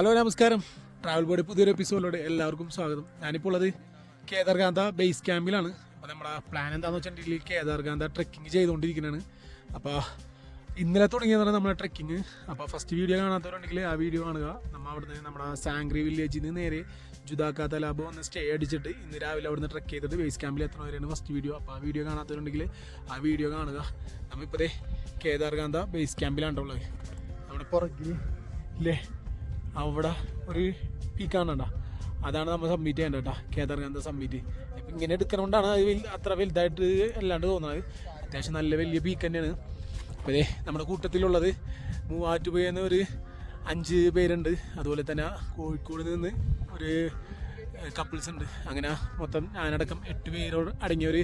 Hello നമസ്കാരം. Travel board പുതിയൊരു എപ്പിസോഡിലൂടെ എല്ലാവർക്കും സ്വാഗതം. ഞാനിപ്പോൾ ഉള്ളത് കേദാർഗാന്ത ബേസ് ക്യാമ്പിലാണ് അപ്പോൾ നമ്മുടെ പ്ലാൻ എന്താണെന്ന് വെച്ചിട്ടുണ്ടെങ്കിൽ കേദാർഗാന്ത ട്രെക്കിംഗ് ചെയ്തുകൊണ്ടിരിക്കുന്നതാണ് അപ്പോൾ ഇന്നലെ തുടങ്ങിയതാണ് നമ്മുടെ ട്രക്കിങ് അപ്പോൾ ഫസ്റ്റ് വീഡിയോ കാണാത്തവരുണ്ടെങ്കിൽ ആ വീഡിയോ കാണുക. നമ്മൾ അവിടുന്ന് നമ്മുടെ സാങ്ക്രി വില്ലേജിൽ നിന്ന് നേരെ ജുദാക്ക തലാബ് വന്ന് സ്റ്റേ അടിച്ചിട്ട് ഇന്ന് രാവിലെ അവിടുന്ന് ട്രക്ക് ചെയ്തിട്ട് ബേസ് ക്യാമ്പിൽ എത്ര വരെയാണ് ഫസ്റ്റ് വീഡിയോ അപ്പോൾ ആ വീഡിയോ കാണാത്തവരുണ്ടെങ്കിൽ ആ വീഡിയോ കാണുക. നമ്മളിപ്പോൾ ദേ ബേസ് ക്യാമ്പിലാണ് ഉള്ളത്. നമ്മുടെ പുറകിൽ ഇല്ലേ അവിടെ ഒരു പീക്കാണ്ടാ അതാണ് നമ്മൾ സബ്മിറ്റ് ചെയ്യേണ്ടത് കേട്ടോ കേദാർഗാന്ത സബ്മിറ്റ് ഇപ്പം ഇങ്ങനെ എടുക്കണോണ്ടാണ് അത് അത്ര വലുതായിട്ട് അല്ലാണ്ട് തോന്നുന്നത് അത്യാവശ്യം നല്ല വലിയ പീക്ക് തന്നെയാണ്. അപ്പോൾ ഇതേ നമ്മുടെ കൂട്ടത്തിലുള്ളത് മൂവാറ്റുപുഴയിൽ ഒരു അഞ്ച് പേരുണ്ട്. അതുപോലെ തന്നെ കോഴിക്കോട് നിന്ന് ഒരു കപ്പിൾസ് ഉണ്ട്. അങ്ങനെ മൊത്തം ഞാനടക്കം എട്ട് പേരോട് അടങ്ങിയ ഒരു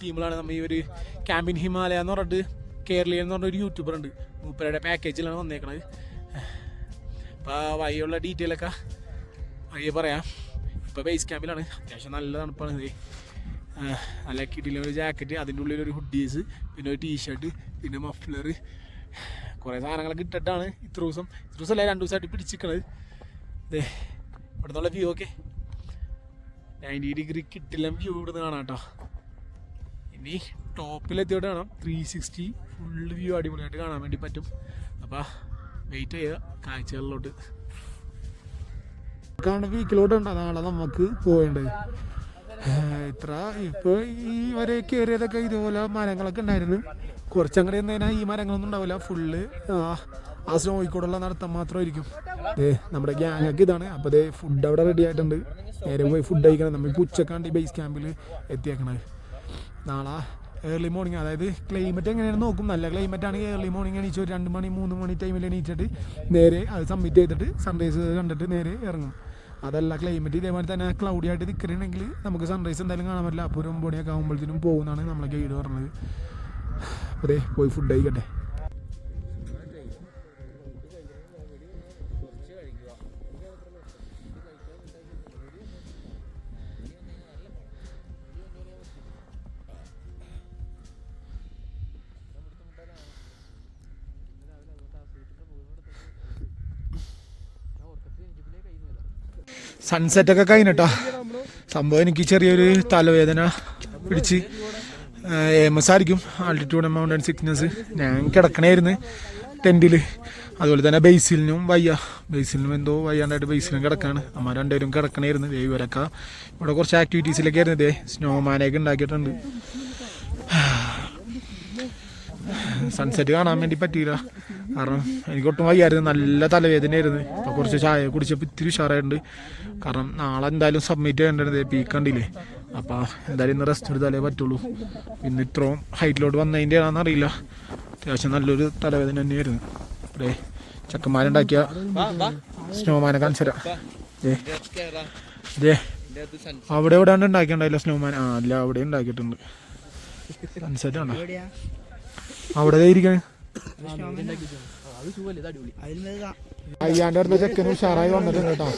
ടീമിലാണ് നമ്മൾ ഈ ഒരു ക്യാമ്പിൻ ഹിമാലയ എന്ന് പറഞ്ഞിട്ട് കേരളീയ എന്ന് പറഞ്ഞ ഒരു യൂട്യൂബർ ഉണ്ട്. മൂപ്പരുടെ പാക്കേജിലാണ് വന്നേക്കണത്. അപ്പോൾ വഴിയുള്ള ഡീറ്റെയിൽ ഒക്കെ വഴിയെ പറയാം. ഇപ്പോൾ ബേസ് ക്യാമ്പിലാണ് അത്യാവശ്യം നല്ല തണുപ്പാണ് ഇത്. നല്ല കിട്ടിയില്ല ഒരു ജാക്കറ്റ് അതിന്റെ ഉള്ളിൽ ഒരു ഹുഡീസ് പിന്നെ ഒരു ടീഷർട്ട് പിന്നെ മഫ്ലർ കുറേ സാധനങ്ങളൊക്കെ ഇട്ടിട്ടാണ് ഇത്ര ദിവസം. ഇത്ര ദിവസം അല്ലേ രണ്ട് ദിവസമായിട്ട് പിടിച്ചിരിക്കണത് ഇതേ ഇവിടെ നിന്നുള്ള വ്യൂ ഒക്കെ. നയന്റി ഡിഗ്രി കിട്ടില്ല വ്യൂ ഇവിടുന്ന് കാണാം കേട്ടോ. ഇനി ടോപ്പിലെത്തിയോട്ട് കാണാം. ത്രീ സിക്സ്റ്റി ഫുൾ വ്യൂ അടിപൊളിയായിട്ട് കാണാൻ വേണ്ടി പറ്റും. അപ്പോൾ വെയിറ്റ് ചെയ്യുക കാഴ്ചകളിലോട്ട്. കാണുന്ന വീക്കിലോട്ടുണ്ട് നാളെ നമുക്ക് പോകേണ്ടത് ഇത്ര. ഇപ്പോൾ ഈ വരെ കയറിയതൊക്കെ ഇതുപോലെ മരങ്ങളൊക്കെ ഉണ്ടായിരുന്നു. കുറച്ചങ്ങടെ കഴിഞ്ഞാൽ ഈ മരങ്ങളൊന്നും ഉണ്ടാവില്ല. ഫുള്ള് ആ സ്നോയിക്കൂടുള്ള നടത്തം മാത്രമായിരിക്കും. ദേ നമ്മുടെ ഗ്യാങ്ങൊക്കെ ഇതാണ്. അപ്പോൾ ദേ ഫുഡ് അവിടെ റെഡി ആയിട്ടുണ്ട്. നേരെ പോയി ഫുഡ് കഴിക്കണം. നമ്മൾ ഉച്ചക്കാണ്ട് ബേസ് ക്യാമ്പിൽ എത്തിയേക്കണത് നാളെ ഏർലി മോർണിംഗ് അതായത് ക്ലൈമറ്റ് എങ്ങനെയാണെന്ന് നോക്കും. നല്ല ക്ലൈമറ്റ് ആണെങ്കിൽ ഏർലി മോർണിംഗ് എണീച്ച് ഒരു രണ്ട് മണി മൂന്ന് മണി ടൈമിൽ എണീച്ചിട്ട് നേരെ അത് സബ്മിറ്റ് ചെയ്തിട്ട് സൺറൈസ് കണ്ടിട്ട് നേരെ ഇറങ്ങും. അതല്ല ക്ലൈമറ്റ് ഇതേമാതിരി തന്നെ ക്ലൗഡി ആയിട്ട് നിൽക്കണമെങ്കിൽ നമുക്ക് സൺറൈസ് എന്തായാലും കാണാൻ പറ്റില്ല. അപ്പോൾ ഒരു ഒമ്പടിയൊക്കെ ആകുമ്പോഴത്തേനും പോകുന്നതാണ് നമ്മളെ ഗൈഡ് പറഞ്ഞത്. അതെ പോയി ഫുഡ് കഴിക്കട്ടെ. സൺസെറ്റ് ഒക്കെ കഴിഞ്ഞിട്ടാ. സംഭവം എനിക്ക് ചെറിയൊരു തലവേദന പിടിച്ച് എം എസ് ആയിരിക്കും. ആൾട്ടിറ്റ്യൂഡ് മൗണ്ടൻ സിക്നസ് ഞാൻ കിടക്കണായിരുന്നു ടെന്റിൽ അതുപോലെ തന്നെ ബേസിലിനും വയ്യ. ബേസിലിനും എന്തോ വയ്യാണ്ടായിട്ട് ബേസിലും കിടക്കാണ്. അമ്മ രണ്ടുപേരും കിടക്കണായിരുന്നു. ദേ ഇവരൊക്കെ ഇവിടെ കുറച്ച് ആക്ടിവിറ്റീസിലൊക്കെ ആയിരുന്നു. ഇതേ സ്നോമാനൊക്കെ ഉണ്ടാക്കിയിട്ടുണ്ട്. സൺസെറ്റ് കാണാൻ വേണ്ടി പറ്റിയില്ല. കാരണം എനിക്ക് ഒട്ടും വയ്യായിരുന്നു. നല്ല തലവേദനയായിരുന്നു. അപ്പോൾ കുറച്ച് ചായ കുടിച്ചപ്പോൾ ഇത്തിരി ഉഷാറായിട്ടുണ്ട്. കാരണം നാളെ എന്തായാലും സബ്മിറ്റ് ചെയ്യേണ്ടത് പീക്കണ്ടില്ലേ അപ്പോൾ എന്തായാലും ഇന്ന് റെസ്റ്റ് എടുത്താലേ പറ്റുള്ളൂ. ഇന്ന് ഇത്രയും ഹൈറ്റിലോട്ട് വന്നതിന്റെ ആണെന്ന് അറിയില്ല. അത്യാവശ്യം നല്ലൊരു തലവേദന തന്നെയായിരുന്നു. ഇവിടെ ചക്കന്മാരുണ്ടാക്കിയ സ്നോമാനെ കാണിച്ചു തരാം ദേ അവിടെ എവിടെ ഉണ്ടാക്കിയിട്ടുണ്ടായില്ല സ്നോമാൻ ആ അല്ല അവിടെ ഉണ്ടാക്കിയിട്ടുണ്ട്. സൺസെറ്റ് അവിടെ ഇരിക്കണേ? അയ്യാണ്ട് പറഞ്ഞ ചെക്കന് ഉഷാറായി വന്നിട്ടുണ്ട് കേട്ടോ.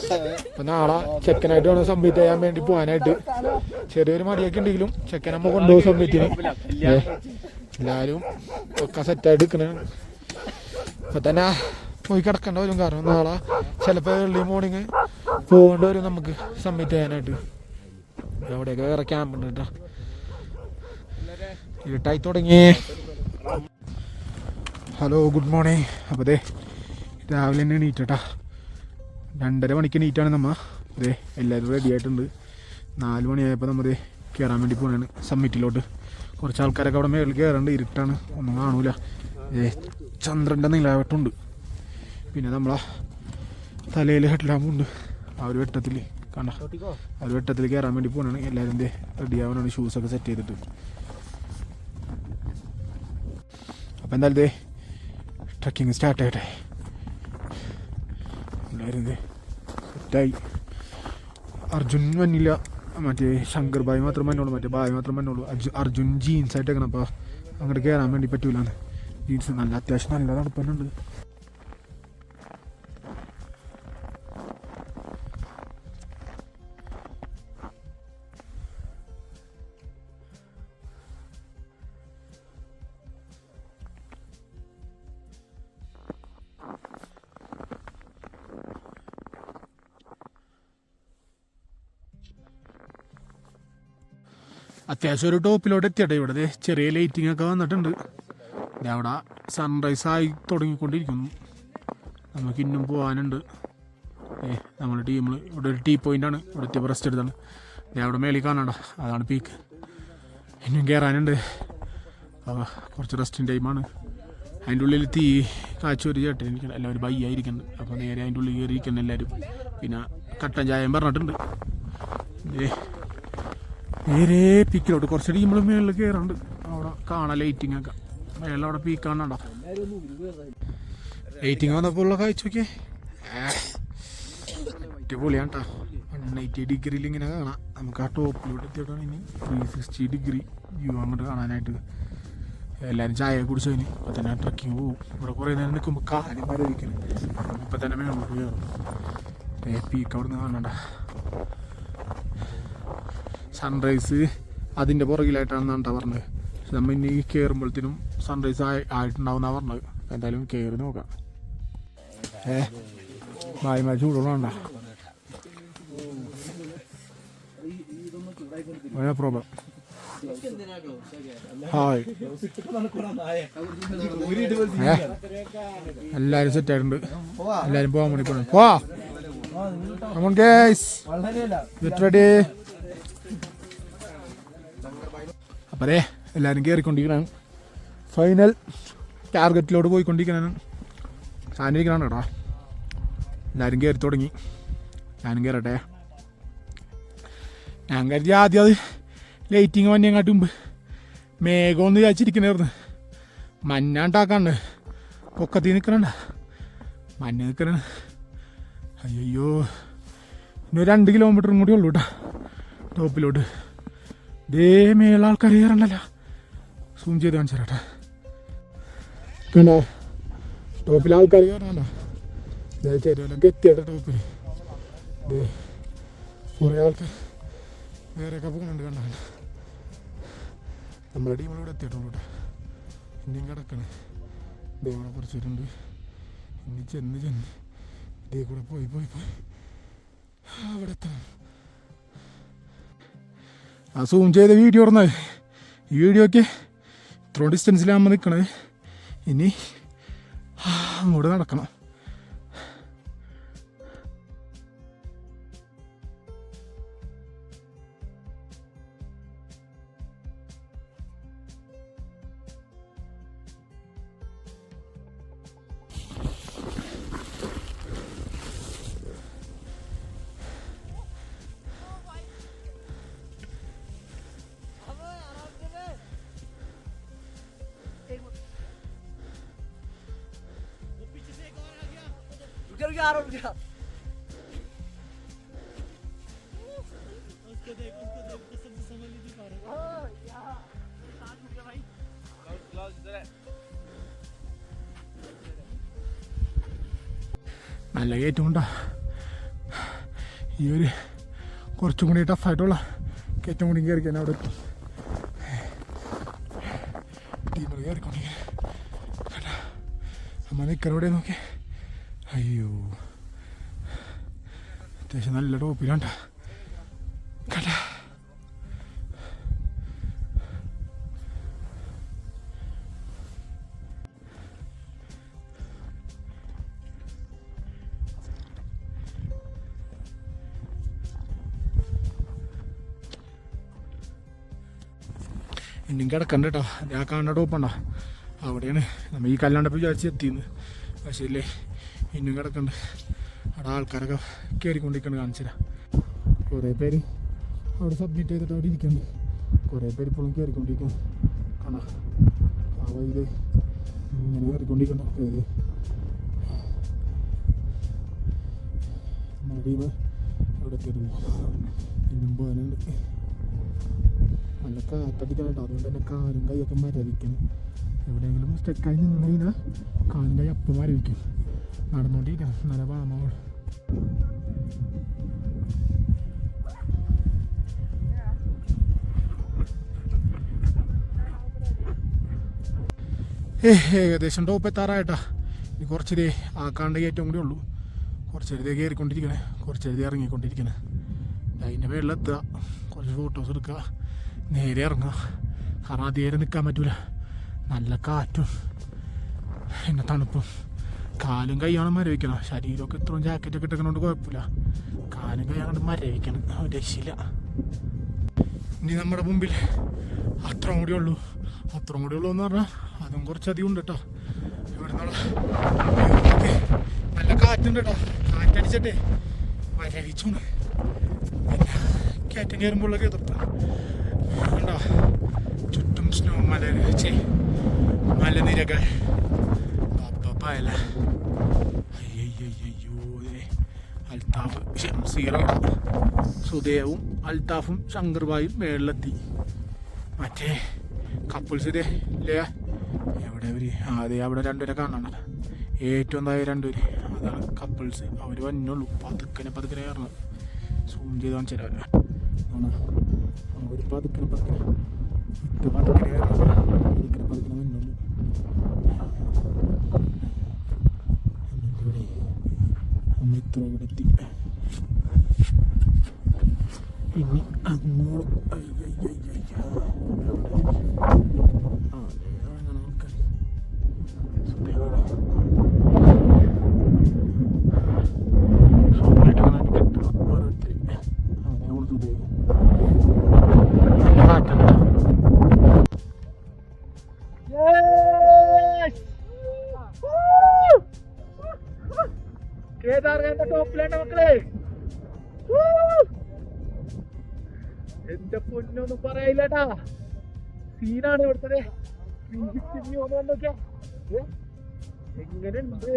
അപ്പൊ നാളെ ചെക്കനായിട്ട് വേണം സബ്മിറ്റ് ചെയ്യാൻ വേണ്ടി പോകാനായിട്ട്. ചെറിയൊരു മടിയൊക്കെ ഉണ്ടെങ്കിലും ചെക്കൻ നമ്മ കൊണ്ടുപോകും സബ്മിറ്റിന് എല്ലാരും ഒക്കെ സെറ്റായിട്ട് നിൽക്കണ. അപ്പൊ തന്നെ പോയി കിടക്കേണ്ട വരും. കാരണം നാളെ ചിലപ്പോ ഏർലി മോർണിംഗ് പോകേണ്ടി വരും നമുക്ക് സബ്മിറ്റ് ചെയ്യാനായിട്ട്. എവിടെയൊക്കെ വേറെ ക്യാമ്പ് ഉണ്ട് കേട്ടോ. ഇരുട്ടായി തുടങ്ങി. ഹലോ ഗുഡ് മോർണിംഗ് അപ്പോൾ അതെ രാവിലെ തന്നെ എണീറ്റട്ടാ രണ്ടര മണിക്ക് എണീറ്റാണ് നമ്മ. അതെ എല്ലാവരും റെഡി ആയിട്ടുണ്ട്. നാല് മണിയായപ്പോൾ നമ്മൾ കയറാൻ വേണ്ടി പോകണാണ് സമ്മിറ്റിലോട്ട്. കുറച്ച് ആൾക്കാരൊക്കെ അവിടെ മേളിൽ കയറേണ്ട ഇരുട്ടാണ്. ഒന്നും കാണൂല. ഏ ചന്ദ്രന്റെ നിലാവട്ടുണ്ട്. പിന്നെ നമ്മളാ തലയിൽ ഹെഡ്ലാമ്പുണ്ട് ആ ഒരു വെട്ടത്തിൽ കണ്ട? ആ ഒരു വെട്ടത്തിൽ കയറാൻ വേണ്ടി പോകണാണ് എല്ലാവരും ദേ റെഡി ആവാനാണ് ഷൂസൊക്കെ സെറ്റ് ചെയ്തിട്ട്. അപ്പം എന്തായാലും ട്രക്കിങ് സ്റ്റാർട്ട് ആയിട്ടെ എല്ലാവരും ദേ സെറ്റായി അർജുൻ വന്നില്ല. മറ്റേ ശങ്കർ ബായ് മാത്രം വന്നോളൂ മറ്റേ ബായ് മാത്രം വന്നോളൂ. അർജുൻ അർജുൻ ജീൻസ് എങ്ങനെ അപ്പോൾ അങ്ങോട്ട് കയറാൻ വേണ്ടി പറ്റൂലെന്ന്. ജീൻസ് നല്ല അത്യാവശ്യം നല്ല തണുപ്പന്നുണ്ട് അത്യാവശ്യം ഒരു ടോപ്പിലോട്ട് എത്തിയട്ടെ ഇവിടെ. ചെറിയ ലൈറ്റിംഗ് ഒക്കെ വന്നിട്ടുണ്ട്. അവിടെ സൺറൈസ് ആയി തുടങ്ങിക്കൊണ്ടിരിക്കുന്നു. നമുക്ക് ഇന്നും പോകാനുണ്ട് ഏ നമ്മുടെ ടീമിൽ ഇവിടെ ഒരു ടീ പോയിന്റ് ആണ്. ഇവിടെ എത്തിയപ്പോൾ റെസ്റ്റ് എടുത്താണ്. അവിടെ മേളിൽ കാണണ്ട അതാണ് പീക്ക് ഇനിയും കയറാനുണ്ട് കുറച്ച് റെസ്റ്റിംഗ് ടൈമാണ് അതിന്റെ ഉള്ളിൽ തീ കാച്ചൂരി ഒരു ചേട്ടൻ ഇരിക്കണം. എല്ലാവരും ബയ്യായിരിക്കുന്നുണ്ട് അപ്പോൾ നേരെ അതിന്റെ ഉള്ളിൽ കയറിയിരിക്കുന്നു എല്ലാവരും പിന്നെ കട്ടൻ ചായം പറഞ്ഞിട്ടുണ്ട്. ദേ നേരെ പീക്കിലോട്ട്. കുറച്ച് നമ്മൾ മേളിൽ കയറുന്നുണ്ട് അവിടെ കാണാം ലൈറ്റിംഗ് ഒക്കെ. മേളിൽ അവിടെ പീക്ക് കാണണ്ട ലൈറ്റിംഗ് വന്നപ്പോൾ ഉള്ള കാഴ്ച നോക്കിയേ. അടിപൊളിയാണ് കേട്ടോ വൺ എയ്റ്റി ഡിഗ്രിയിൽ ഇങ്ങനെ കാണാം. നമുക്ക് ആ ടോപ്പിലോട്ട് എത്തിയിട്ടാണ് ഇനി. ത്രീ സിക്സ്റ്റി ഡിഗ്രി വ്യൂ അങ്ങോട്ട് കാണാനായിട്ട്. എല്ലാവരും ചായ കുടിച്ചതിന് ഇപ്പം തന്നെ ട്രക്കിങ് പോകും ഇവിടെ കുറേ നേരം നിൽക്കുമ്പോൾ കാര്യം മരവിക്കണം. ഇപ്പം തന്നെ മേളോട്ട് കയറും പീക്ക് അവിടെ നിന്ന് കാണണ്ട സൺറൈസ് അതിന്റെ പുറകിലായിട്ടാണെന്നാണ് കേട്ടോ പറഞ്ഞത്. പക്ഷെ നമ്മൾ ഇനി കയറുമ്പോഴത്തേനും സൺറൈസ് ആയി ആയിട്ടുണ്ടാവുന്ന പറഞ്ഞത്. എന്തായാലും കയറി നോക്കാം. ഏ മായമാ ചൂടുള്ള പ്രോബ്ലം ഹായ്. എല്ലാരും സെറ്റ് ആയിട്ടുണ്ട്. എല്ലാരും പോവാൻ വേണ്ടി പോവാ. Guys. Get ready. അപ്പം അതെ എല്ലാവരും കയറിക്കൊണ്ടിരിക്കണം ഫൈനൽ ടാർഗറ്റിലോട്ട് പോയിക്കൊണ്ടിരിക്കണം സാധനം കേട്ടോ. എല്ലാവരും കയറി തുടങ്ങി. ഞാനും കയറട്ടെ ഞാൻ കരുതി ആദ്യം അത് ലൈറ്റിങ് വന്നങ്ങാട്ട് മുമ്പ് മേഘം ഒന്ന് വിചാരിച്ചിരിക്കണായിരുന്നു. മഞ്ഞാണ്ടാക്കാണ്ട് പൊക്കത്തിൽ നിൽക്കണണ്ട മഞ്ഞ നിൽക്കണ അയ്യോ ഇനി രണ്ട് കിലോമീറ്ററും കൂടി ഉള്ളൂ കേട്ടോ. ടോപ്പിലോട്ട് ദേ ആൾക്കാർ കയറണ്ടല്ല സൂം ചെയ്ത് കാണിച്ചു കണ്ടോ? ടോപ്പിൽ ആൾക്കാർ കയറണല്ലോ ദേ ചെരുവിലൊക്കെ ടോപ്പിൽ. ദേ കുറേ ആൾക്കാർ വേറെയൊക്കെ പോകുന്നുണ്ട് കണ്ടോ? നമ്മളെ നമ്മുടെ ടീമിലൂടെ എത്തിയിട്ടുള്ളൂ കേട്ടോ ഇനിയും കിടക്കണേ. ദേ ഇവിടെ കുറച്ച് ഇനി ചെന്ന് ചെന്ന് ഇതേ കൂടെ പോയി പോയി പോയി. അവിടെ എത്തണം. ആ സൂം ചെയ്ത വീഡിയോ ഓർന്നത് ഈ വീഡിയോക്ക് ഇത്രയും ഡിസ്റ്റൻസിലാകുമ്പോൾ നിൽക്കണത് ഇനി അങ്ങോട്ട് നടക്കണം. रुक जा रुक जा आ रहा हूँ, रुक जा നല്ല കയറ്റം കൊണ്ടാ ഈ ഒരു കുറച്ചും കൂടി ടഫായിട്ടുള്ള കയറ്റം കൂടി കയറിക്കാൻ അവിടെ എത്തും ടീമർ കയറിക്കൊണ്ടിരിക്കാൻ അമ്മ നിൽക്കലോടെ നോക്കി അയ്യോ. അത്യാവശ്യം നല്ല ടോപ്പിലുണ്ട്. കടാ. ഇനിയും കിടക്കണ്ട കേട്ടോ ഞാൻ കാണുന്ന ടോപ്പുണ്ടോ അവിടെയാണ്. നമ്മൾ ഈ കല്ലാണ്ടപ്പോൾ വിചാരിച്ച് എത്തിയെന്ന്. പക്ഷേ ഇല്ലേ ഇനിയും കിടക്കണ്ട്. അവിടെ ആൾക്കാരൊക്കെ കയറിക്കൊണ്ടിരിക്കണം കാണിച്ചുതരാം. കുറേ പേര് അവിടെ സബ്മിറ്റ് ചെയ്തിട്ട് അവിടെ ഇരിക്കുന്നു കുറേ പേര് ഇപ്പോഴും കയറിക്കൊണ്ടിരിക്കുന്നു കാണാം ആ വൈകി ഇങ്ങനെ കയറിക്കൊണ്ടിരിക്കണ്ട ഏത് നമ്മുടെ ടീം അവിടെ എത്തിയിരുന്നു ഇന്നും പോകാനുണ്ട്. നല്ല കാത്തടിക്കണം കേട്ടോ അതുകൊണ്ട് തന്നെ കാലും കൈയൊക്കെ മരവിക്കണം. എവിടെയെങ്കിലും സ്റ്റെക്കായി നിന്ന് കഴിഞ്ഞാൽ കാലും കൈ അപ്പം മരവിക്കും. നടന്നുകൊണ്ടിരിക്കണം നല്ല ഏ ഏകദേശം ടോപ്പ് എത്താറായിട്ടാ. ഇനി കുറച്ചിതേ ആക്കാണ്ട് കയറ്റം കൂടി ഉള്ളൂ. കുറച്ച് എഴുതി കയറിക്കൊണ്ടിരിക്കണേ കുറച്ചെഴുതി ഇറങ്ങിക്കൊണ്ടിരിക്കണേ. അതിന്റെ വെള്ളെത്തുക കുറച്ച് ഫോട്ടോസ് എടുക്കുക. നേരെ ഇറങ്ങുക. കാരണം അതേരെ നിൽക്കാൻ പറ്റൂല. നല്ല കാറ്റും. പിന്നെ തണുപ്പും. കാലും കൈയാണ് മരവിക്കണം ശരീരമൊക്കെ ഇത്രയും ജാക്കറ്റൊക്കെ ഇട്ടിക്കണോണ്ട് കുഴപ്പമില്ല. കാലും കൈയാണ് മരവിക്കണം. രക്ഷയില്ല. ഇനി നമ്മുടെ മുമ്പിൽ അത്രയും കൂടി ഉള്ളൂ. അത്രയും കൂടി ഉള്ളൂ എന്ന് പറഞ്ഞാൽ അതും കുറച്ചധികം ഉണ്ട് കേട്ടോ ഇവിടെ നല്ല കാറ്റുണ്ട് കേട്ടോ കാറ്റടിച്ചിട്ടേ മരവിച്ചു കയറ്റം കയറുമ്പോഴൊക്കെ കണ്ടോ? ചുറ്റും സ്നോ മല മലനിരകൾ പായല. അയ്യോ അൽത്താഫ് ഷംസീറ സുദേവും അൽത്താഫും ശങ്കർബായും മേളിലെത്തി. മറ്റേ കപ്പിൾസ് ഇതേ ഇല്ലേ? എവിടെ അവർ? ആദ്യം അവിടെ രണ്ടുപേരെ കാണണം. ഏറ്റവും എന്തായ രണ്ടുപേര്. അതാണ് കപ്പിൾസ് അവർ വന്നുള്ളൂ പതുക്കനെ പതുക്കനെ കയറണം. സൂം ചെയ്ത് കാണിച്ചു തരാം. അവർ പതുക്കനെ പതുക്കനെ. ഇത് പതുക്കനെ കയറണം പതുക്കനെ പതുക്കനെ വന്നുള്ളൂ ഇവിടെ ഇത്ര ഇവിടെ എത്തി ഇനി അങ്ങോട്ട് അയ്യയ്യയ്യയ്യ. പറയില്ലട്ടാ സീനാണ് ഇവിടുത്തെ. എങ്ങനെയുണ്ട്?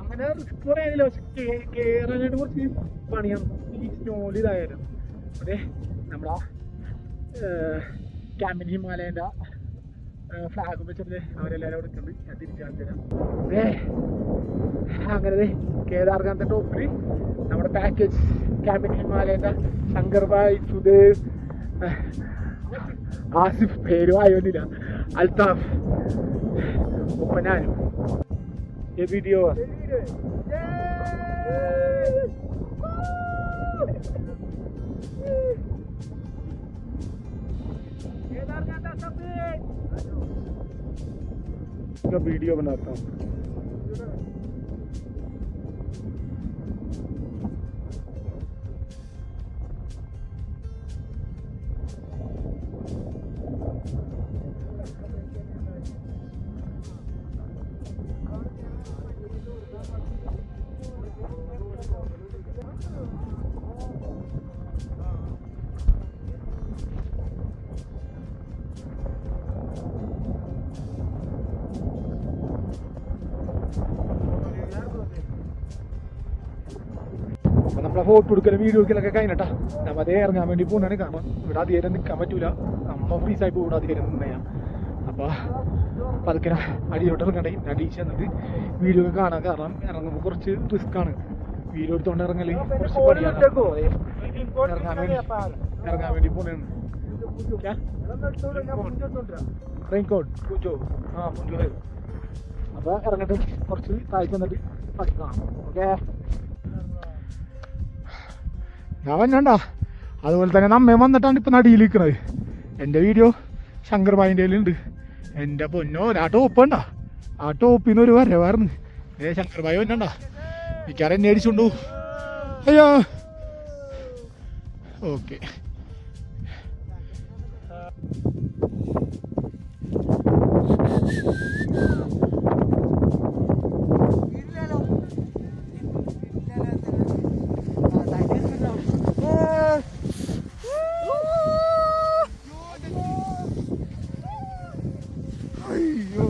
അങ്ങനെ റിസ്ക് പറയാനില്ല പക്ഷെ കുറച്ച് പണിയാണ്. ഈ അതെ നമ്മളാ ക്യാമ്പിൻ ഹിമാലയന്റെ ഫ്ലാഗ് വെച്ചിട്ട് അവരെല്ലാവരും അവിടെ നിൽക്കുന്നുണ്ട് ഞാൻ തിരിച്ചു കാണിച്ചു തരാം. ദേ, അങ്ങനെ കേദാർഗാന്ത ടോപ്പിൽ നമ്മുടെ പാക്കേജ് ക്യാമ്പിൻ ഹിമാലയന്റെ ശങ്കർഭായ് സുദേവ് ആസിഫ് പേരും ആയോന്നില്ല. അൽത്താഫ് ഒപ്പം ഞാനും ഈ വീഡിയോ वीडियो बनाता हूँ। നമ്മളെ ഫോട്ടോ എടുക്കലും വീഡിയോ എടുക്കലൊക്കെ കഴിഞ്ഞിട്ടാ. നമ്മ അതേ ഇറങ്ങാൻ വേണ്ടി പോകണാണ് കാരണം ഇവിടെ അധികം നിൽക്കാൻ പറ്റൂല. നമ്മ ഫ്രീസായി പോകും ഇവിടെ അധികം നിന്നെയാ അപ്പൊ പതുക്കെ അടിയോട്ട് ഇറങ്ങണ്ടേ അടി ചെന്നിട്ട് വീഡിയോ ഒക്കെ കാണാൻ കാരണം ഇറങ്ങുമ്പോൾ കുറച്ച് റിസ്ക് ആണ്. വീഡിയോ എടുത്തോണ്ട് ഇറങ്ങൽ കുറച്ച് പണിയാണ്. അപ്പൊ ഇറങ്ങാൻ വേണ്ടി ഇറങ്ങാൻ വേണ്ടി പോണേണ്. റെയിൻകോട്ട് പൂജോ ആ പൂജോ അപ്പൊ ഇറങ്ങട്ടെ. കുറച്ച് താഴ്ച വന്നിട്ട് പഠിക്കാം കാണാം. ഓക്കേ ഞാൻ വന്നണ്ട അതുപോലെ തന്നെ നമ്മയും വന്നിട്ടാണ് ഇപ്പം നടിയിൽ നിൽക്കുന്നത് എന്റെ വീഡിയോ ശങ്കർ ബായിന്റെ ഉണ്ട് എന്റെ പൊന്നോ ആ ടോപ്പ് ഉണ്ട ആ ടോപ്പിൽ നിന്ന് ഒരു വരവായിരുന്നു. ഏ ശങ്കർ ബായി വന്നണ്ട മിക്കാറ് എന്നെ അടിച്ചുണ്ടു അയ്യോ. ഓക്കെ അയ്യോ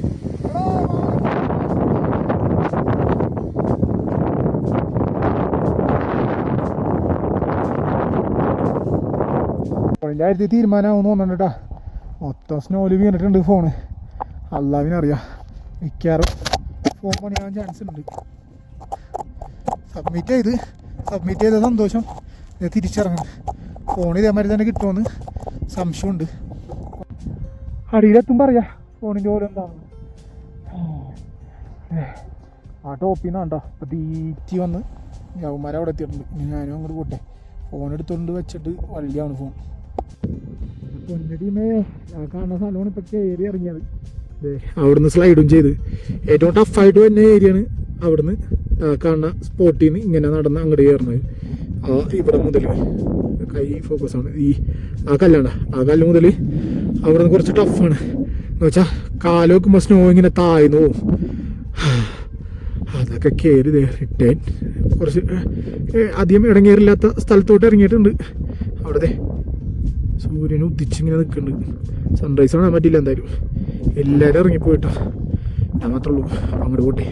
പതിനായിരത്തി തീരുമാനമാവും തോന്നുന്നുണ്ട് കേട്ടോ മൊത്തം സ്നോൽ വീണിട്ടുണ്ട് ഫോണ് അള്ളാവിനറിയാം. മിക്കാറും ഫോൺ പണിയാൻ ചാൻസ് ഉണ്ട്. സബ്മിറ്റ് ചെയ്ത് സബ്മിറ്റ് ചെയ്ത സന്തോഷം തിരിച്ചിറങ്ങണം ഫോൺ ഇതേമാതിരി തന്നെ കിട്ടുമെന്ന് സംശയമുണ്ട്. അടിയിലെത്തും പറയാ ഫോണിന്റെ ഓരോ എന്താണെന്ന് ആ ടോപ്പിൽ നിന്നാണ് കേട്ടോ അപ്പോൾ തീറ്റി വന്ന് അവിടെ എത്തിയിട്ടുണ്ട്. ഇനി ഞാനും അങ്ങോട്ട് പോട്ടെ. ഫോൺ എടുത്തുകൊണ്ട് വെച്ചിട്ട് വള്ളിയാണ് ഫോൺ പൊന്നടിമേ ആ കാണുന്ന സ്ഥലമാണ് ഇപ്പോൾ കയറി ഇറങ്ങിയത്. അവിടുന്ന് സ്ലൈഡും ചെയ്ത്. ഏറ്റവും ടഫായിട്ട് വരുന്ന ഏരിയയാണ് അവിടുന്ന് ആ കാണുന്ന സ്പോട്ടിൽ നിന്ന് ഇങ്ങനെ നടന്ന് അങ്ങോട്ട് കയറുന്നത്. ആ ഇവിടെ മുതൽ കൈ ഫോക്കസ് ആണ്. ഈ ആ കല്ലാണ് ആ കല്ല് മുതൽ അവിടുന്ന് കുറച്ച് ടഫാണ് എന്ന് വെച്ചാൽ കാൽ വെക്കുമ്പോൾ സ്നോ ഇങ്ങനെ താഴ്ന്നു പോവും. അതൊക്കെ കയറി റിട്ടേൺ കുറച്ച് അധികം ഇടങ്ങേറില്ലാത്ത സ്ഥലത്തോട്ട് ഇറങ്ങിയിട്ടുണ്ട്. അവിടുത്തെ സൂര്യൻ ഉദിച്ചിങ്ങനെ നിൽക്കുന്നുണ്ട് സൺറൈസ് കാണാൻ പറ്റില്ല എന്തായാലും. എല്ലാവരും ഇറങ്ങിപ്പോയിട്ടോ ഞാൻ മാത്രമേ ഉള്ളൂ. അങ്ങോട്ട് പോട്ടെ.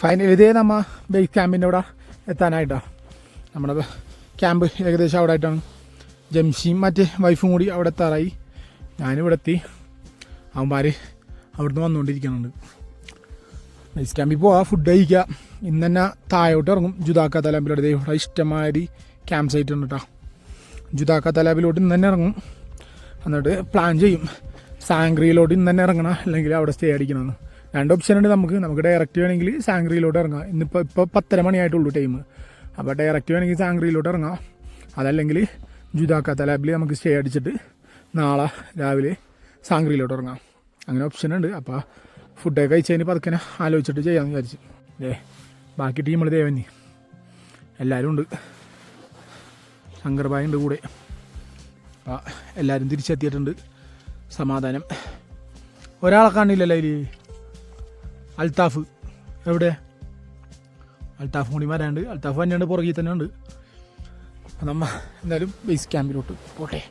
ഫൈനൽ ഇതേ നമ്മ ബേസ് ക്യാമ്പിന്റെ അവിടെ എത്താനായിട്ടാണ് നമ്മുടെ ക്യാമ്പ് ഏകദേശം അവിടെ ആയിട്ടാണ്. ജംഷിയും മറ്റേ വൈഫും കൂടി അവിടെ എത്താറായി. ഞാനിവിടെ എത്തി. അവന്മാർ അവിടുന്ന് വന്നുകൊണ്ടിരിക്കുന്നുണ്ട്. ബേസ് ക്യാമ്പിൽ പോവാ ഫുഡ് കഴിക്കുക. ഇന്ന് തന്നെ താഴോട്ട് ഇറങ്ങും. ജുദാക്ക തലാബിലോട്ട് ഇവിടെ ഇഷ്ടമാതിരി ക്യാമ്പ് സൈറ്റ് ഉണ്ട് കേട്ടോ ജുദാക്ക തലാബിലോട്ട് ഇന്ന് തന്നെ ഇറങ്ങും. എന്നിട്ട് പ്ലാൻ ചെയ്യും. സാങ്ക്രിയിലോട്ട് ഇന്ന് തന്നെ ഇറങ്ങണം. അല്ലെങ്കിൽ അവിടെ സ്റ്റേ അടിക്കണമെന്ന് രണ്ട് ഓപ്ഷൻ ഉണ്ട് നമുക്ക്. നമുക്ക് ഡയറക്റ്റ് വേണമെങ്കിൽ സാങ്ക്രിയിലോട്ട് ഇറങ്ങാം. ഇന്നിപ്പോൾ ഇപ്പോൾ പത്തര മണിയായിട്ടുള്ളൂ ടൈം അപ്പോൾ ഡയറക്റ്റ് വേണമെങ്കിൽ സാങ്ക്രിയിലോട്ട് ഇറങ്ങാം. അതല്ലെങ്കിൽ ജുദാക്ക തലാബിൽ നമുക്ക് സ്റ്റേ അടിച്ചിട്ട് നാളെ രാവിലെ സാങ്ക്രിയിലോട്ട് ഇറങ്ങാം. അങ്ങനെ ഓപ്ഷൻ ഉണ്ട്. അപ്പോൾ ഫുഡൊക്കെ കഴിച്ചതിന് പതുക്കനെ ആലോചിച്ചിട്ട് ചെയ്യാമെന്ന് വിചാരിച്ചു. ഏ ബാക്കി ടീമുകൾ ദേവന്നി എല്ലാവരും ഉണ്ട്. ശങ്കർബായി ഉണ്ട് കൂടെ. അപ്പോൾ എല്ലാവരും തിരിച്ചെത്തിയിട്ടുണ്ട്. സമാധാനം. ഒരാളെ കാണില്ലല്ലോ അതിൽ അൽത്താഫ്. എവിടെ? അൽത്താഫ് കൂടി അൽത്താഫ് തന്നെയുണ്ട് പുറകിൽ തന്നെ ഉണ്ട്. നമ്മ എന്തായാലും ബേസ് ക്യാമ്പിലോട്ട് പോട്ടെ.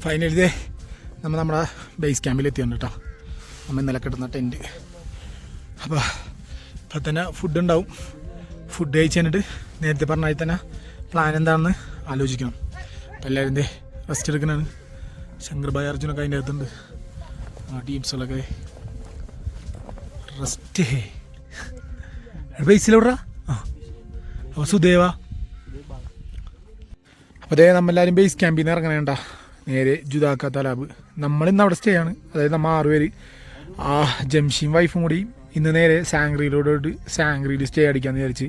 ഫൈനലി ഇതേ. നമ്മൾ നമ്മുടെ ബേസ് ക്യാമ്പിൽ എത്തിയാണ് കേട്ടോ നമ്മൾ ഇന്നലെ കിട്ടുന്ന ടെന്റ് അപ്പോൾ ഇപ്പം തന്നെ ഫുഡ് ഉണ്ടാവും ഫുഡ് കഴിച്ച് കഴിഞ്ഞിട്ട് നേരത്തെ പറഞ്ഞാൽ തന്നെ പ്ലാൻ എന്താണെന്ന് ആലോചിക്കണം. അപ്പം എല്ലാവരും ദേ റെസ്റ്റ് എടുക്കണാണ്. ശങ്കർ ഭായ് അർജുനൊക്കെ അതിന്റെ അകത്തുണ്ട്. ആ ടീംസുകളൊക്കെ റെസ്റ്റ് ബേസിലെവിടാ ആ. അപ്പോൾ സുദേവ. അപ്പോൾ അതേ നമ്മളെല്ലാവരും ബേസ് ക്യാമ്പിൽ നിന്ന് ഇറങ്ങണേണ്ട. നേരെ ജുദാക്ക തലാബ്. നമ്മളിന്ന് അവിടെ സ്റ്റേ ആണ്. അതായത് നമ്മൾ ആറുപേര്. ആ ജംഷീം വൈഫും കൂടി ഇന്ന് നേരെ സാങ്ക്രിയിലോട്ട് സാങ്ക്രിയിൽ സ്റ്റേ അടിക്കാമെന്ന് വിചാരിച്ച്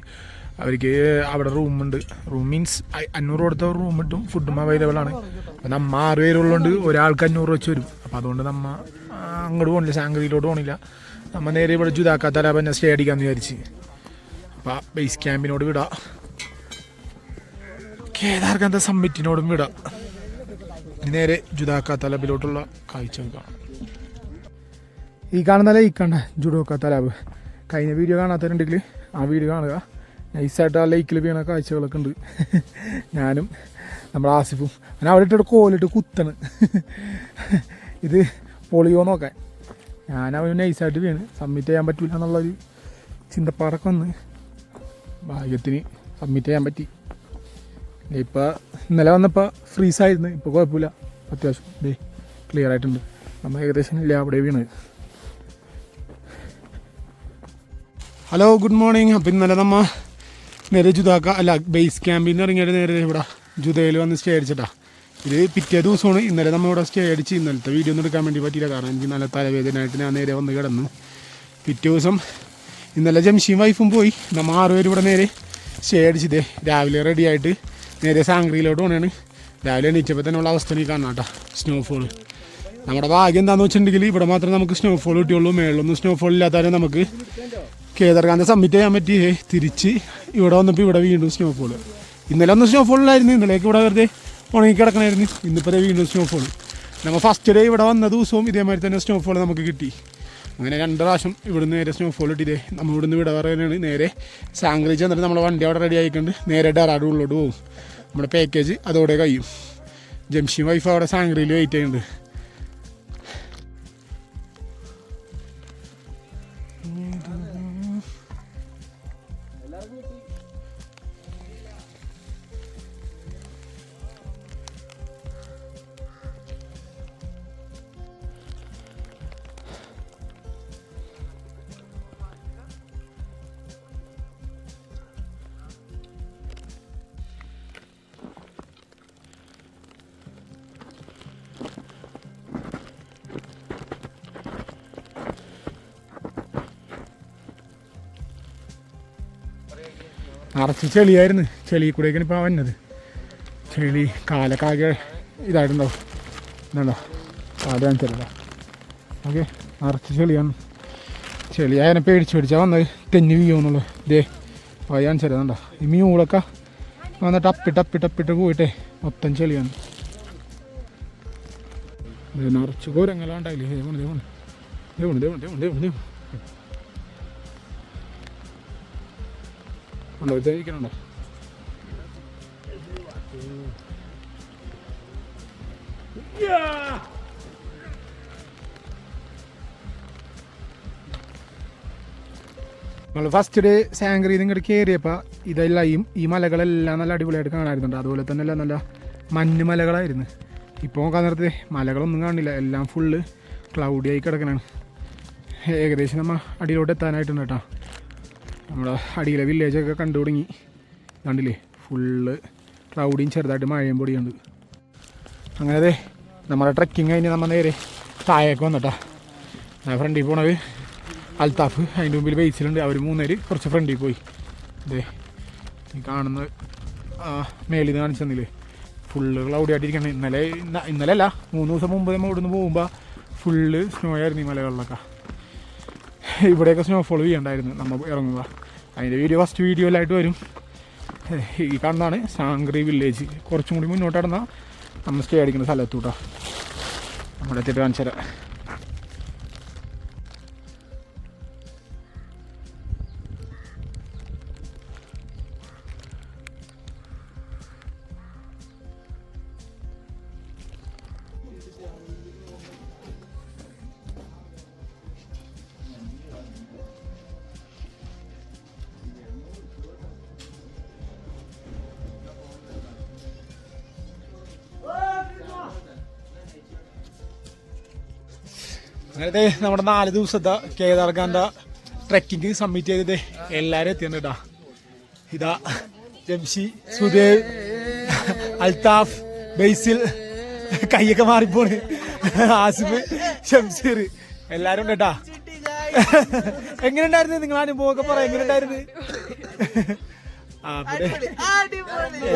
അവർക്ക് അവിടെ റൂമുണ്ട് റൂം മീൻസ് അഞ്ഞൂറ് കൊടുത്ത റൂം കിട്ടും. ഫുഡും അവൈലബിൾ ആണ്. അപ്പം നമ്മ ആറ് പേരുള്ളതുകൊണ്ട് ഒരാൾക്ക് അഞ്ഞൂറ് വെച്ച് വരും. അപ്പം അതുകൊണ്ട് നമ്മ അങ്ങോട്ട് പോകണില്ല സാങ്ക്രിയിലോട്ട് പോകണില്ല നമ്മൾ നേരെ ഇവിടെ ജുദാക്ക പിന്നെ സ്റ്റേ അടിക്കാമെന്ന് വിചാരിച്ച്. അപ്പം ബേസ് ക്യാമ്പിനോട് വിടാം. കേദാർഗന്ധ സമ്മിറ്റിനോടും വിടാം. നേരെ ജുദാക്ക തലബിലോട്ടുള്ള കാഴ്ച ഈ കാണുന്നല്ലേ ഈ കണ്ട ജുഡോക്ക തലാബ്? കഴിഞ്ഞ വീഡിയോ കാണാത്തവരുണ്ടെങ്കിൽ ആ വീഡിയോ കാണുക. നൈസായിട്ട് ആ ലൈക്കിൽ വീണ കാഴ്ചകളൊക്കെ ഉണ്ട്. ഞാനും നമ്മുടെ ആസിഫും ഞാൻ അവിടെ ഇട്ടിട്ട് കോലിട്ട് കുത്തണ്. ഇത് പൊളിയോ നോക്കാൻ. ഞാൻ അവന് നൈസായിട്ട് വീണ്. സബ്മിറ്റ് ചെയ്യാൻ പറ്റില്ല എന്നുള്ളൊരു ചിന്തപ്പാടൊക്കെ വന്ന്. ഭാഗ്യത്തിന് സബ്മിറ്റ് ചെയ്യാൻ പറ്റി. ഇപ്പോൾ ഇന്നലെ വന്നപ്പോൾ ഫ്രീസായിരുന്നു ഇപ്പോൾ കുഴപ്പമില്ല അത്യാവശ്യം. ഡേ ക്ലിയർ ആയിട്ടുണ്ട്. നമ്മൾ ഏകദേശം ഇല്ല അവിടെ വീണത് ഹലോ ഗുഡ് മോർണിംഗ് അപ്പം ഇന്നലെ നമ്മൾ നേരെ ജുദാക്ക അല്ല ബേസ് ക്യാമ്പിൽ നിന്ന് ഇറങ്ങിയിട്ട് നേരെ ഇവിടെ ജുദയിൽ വന്ന് സ്റ്റേ അടിച്ചിട്ടാ ഇത് പിറ്റേ ദിവസമാണ് ഇന്നലെ നമ്മൾ ഇവിടെ സ്റ്റേ അടിച്ച് ഇന്നലത്തെ വീഡിയോ ഒന്നും എടുക്കാൻ വേണ്ടി പറ്റിയില്ല. കാരണം എനിക്ക് നല്ല തലവേദനയായിട്ട് ഞാൻ നേരെ വന്ന് കിടന്നു. പിറ്റേ ദിവസം ഇന്നലെ ജംഷിയും വൈഫും പോയി. നമ്മൾ ആറുപേരും ഇവിടെ നേരെ സ്റ്റേ അടിച്ചിതേ രാവിലെ റെഡി ആയിട്ട് നേരെ സാങ്ക്രിയിലോട്ട് പോകണേണ് രാവിലെ എണീറ്റപ്പോൾ തന്നെ ഉള്ള അവസ്ഥ നീ കാണാം കേട്ടോ സ്നോഫോൾ നമ്മുടെ ഭാഗ്യം എന്താണെന്ന് വെച്ചിട്ടുണ്ടെങ്കിൽ ഇവിടെ മാത്രമേ നമുക്ക് സ്നോഫോൾ കിട്ടിയുള്ളൂ. മേളിലൊന്നും സ്നോഫോൾ ഇല്ലാത്തവരെ നമുക്ക് കേദർകാന്ത സബ്മിറ്റ് ചെയ്യാൻ പറ്റിയേ തിരിച്ച് ഇവിടെ വന്നപ്പോൾ ഇവിടെ വീണ്ടും സ്നോഫോൾ ഇന്നലെ ഒന്ന് സ്നോഫോൾ ഉണ്ടായിരുന്നു ഇന്നലേക്ക് ഇവിടെ വെറുതെ ഉണങ്ങി കിടക്കണമായിരുന്നു ഇന്നിപ്പോൾ വീണ്ടും സ്നോഫോൾ നമ്മൾ ഫസ്റ്റ് ഡേ ഇവിടെ വന്ന ദിവസവും ഇതേമാതിരി തന്നെ സ്നോഫോൾ നമുക്ക് കിട്ടി. അങ്ങനെ രണ്ട് പ്രാവശ്യം ഇവിടുന്ന് നേരെ സ്നോഫോൾ ഇട്ടിട്ടേ നമ്മൾ ഇവിടുന്ന് വിട പറയാനാണ് നേരെ സാങ്കറി ചെന്നിട്ട് നമ്മുടെ വണ്ടി അവിടെ റെഡി ആയിക്കൊണ്ട്. നേരെ ഡെറാഡ് ഉള്ളിലോട്ട് പോകും. നമ്മുടെ പാക്കേജ് അതോടെ കഴിയും. ജംഷി വൈഫ് അവിടെ സാങ്ക്രിയിൽ വെയിറ്റ് ചെയ്യുന്നുണ്ട്. നിറച്ച് ചെളിയായിരുന്നു ചെളി കൂടെയൊക്കെയാണ് ഇപ്പോൾ വന്നത് ചെളി കാലക്കാകെ ഇതായിട്ടുണ്ടാവും ഇതുണ്ടോ കാട് കാണിച്ചല്ലോ ഓക്കെ നിറച്ച് ചെളിയാണ് ചെളിയായതിനെ പേടിച്ച് പേടിച്ചാൽ വന്നത് തെന്നി വീഴുന്നുള്ളു ഇതേ വഴി കാണിച്ചല്ലോ ഈ മീളൊക്കെ വന്നിട്ട് അപ്പിട്ട് അപ്പിട്ട് അപ്പിട്ട് പോയിട്ടേ മൊത്തം ചെളിയാണ് നിറച്ച് ഘോരങ്ങളാണ്ടായില്ലേ ദേവണ് ദേവണ് ദേവണ് ദേവണ് ദേവണ് ദേവണ് ദേവണ് ഉണ്ടോ ഇത് ഇരിക്കണുണ്ടോ നമ്മൾ ഫസ്റ്റ് ഡേ സാങ്കറിയിൽ ഇങ്ങോട്ട് കയറിയപ്പോൾ ഇതെല്ലാം ഈ ഈ മലകളെല്ലാം നല്ല അടിപൊളിയായിട്ട് കാണാറുണ്ട് അതുപോലെ തന്നെ എല്ലാം നല്ല മഞ്ഞ് മലകളായിരുന്നു. ഇപ്പോൾ നോക്കാൻ നേരത്തെ മലകളൊന്നും കാണില്ല. എല്ലാം ഫുള്ള് ക്ലൗഡി ആയി കിടക്കണാണ്. ഏകദേശം നമ്മൾ അടിയിലോട്ട് എത്താനായിട്ടുണ്ട് കേട്ടോ. നമ്മുടെ അടിയിലെ വില്ലേജൊക്കെ കണ്ടു തുടങ്ങി. കണ്ടില്ലേ? ഫുള്ള് ക്ലൗഡിയും ചെറുതായിട്ട് മഴയും പൊടിയുണ്ട്. അങ്ങനെ അതെ നമ്മുടെ ട്രക്കിങ് കഴിഞ്ഞ് നമ്മൾ നേരെ താഴേക്ക് വന്നിട്ടാ. ഫ്രണ്ടിൽ പോണത് അൽത്താഫ് അതിന്റെ മുമ്പിൽ ബേസിലുണ്ട് അവർ മൂന്നേര് കുറച്ച് ഫ്രണ്ടിൽ പോയി. അതെ ഈ കാണുന്ന മേളിൽ നിന്ന് കാണിച്ചു തന്നില്ലേ? ഫുള്ള് ക്ലൗഡി ആയിട്ടിരിക്കണം. ഇന്നലെ ഇന്ന- ഇന്നലെ അല്ല മൂന്ന് ദിവസം മുമ്പ് നമ്മൾ ഇവിടുന്ന് പോകുമ്പോൾ ഫുള്ള് സ്നോ ആയിരുന്നു ഈ മലകളിലൊക്കെ. ഇവിടെയൊക്കെ ഫോളോ ചെയ്യണ്ടായിരുന്നു നമ്മൾ ഇറങ്ങുക. അതിന്റെ വീഡിയോ ഫസ്റ്റ് വീഡിയോയിലായിട്ട് വരും. ഈ കാണുന്നതാണ് സാങ്ക്രി വില്ലേജ് കുറച്ചും കൂടി മുന്നോട്ട് നടന്നാൽ നമ്മൾ സ്റ്റേ അടിക്കുന്ന സ്ഥലത്തൂട്ടാ. നമ്മുടെ എത്തിയിട്ട് അങ്ങനത്തെ നമ്മുടെ നാല് ദിവസത്തെ കേദാർഗാന്റെ ട്രക്കിംഗ് സബ്മിറ്റ് ചെയ്തത് എല്ലാരും എത്തിയുണ്ട് കേട്ടാ ഇതാ ജംഷി സുദേവ് അൽതാഫ് ബൈസിൽ കൈയൊക്കെ മാറിപ്പോണ്. ആസിഫ് ഷംസീർ എല്ലാരും ഉണ്ട് കേട്ടാ എങ്ങനെയുണ്ടായിരുന്നു നിങ്ങൾ അനുഭവമൊക്കെ പറ എങ്ങനെയുണ്ടായിരുന്നു?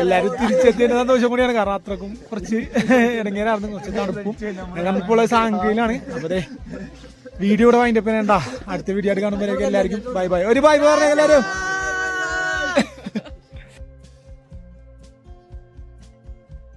എല്ലാരും തിരിച്ചെത്തിയതിന്റെ സന്തോഷം കൂടിയാണ്. കാരണം അത്രക്കും കുറച്ച് ഇടങ്ങേറായിരുന്നു. കുറച്ച് തണുപ്പും. നമ്മളിപ്പോൾ സാങ്കയിലാണ് അപ്പൊ ദേ വീഡിയോ ഇവിടെ വൈൻഡപ്പ് ചെയ്യണ്ട അടുത്ത വീഡിയോ ആയിട്ട് കാണുമ്പോഴേക്കും എല്ലാവർക്കും ബൈ ബൈ ഒരു ബൈ പറഞ്ഞ എല്ലാവരും.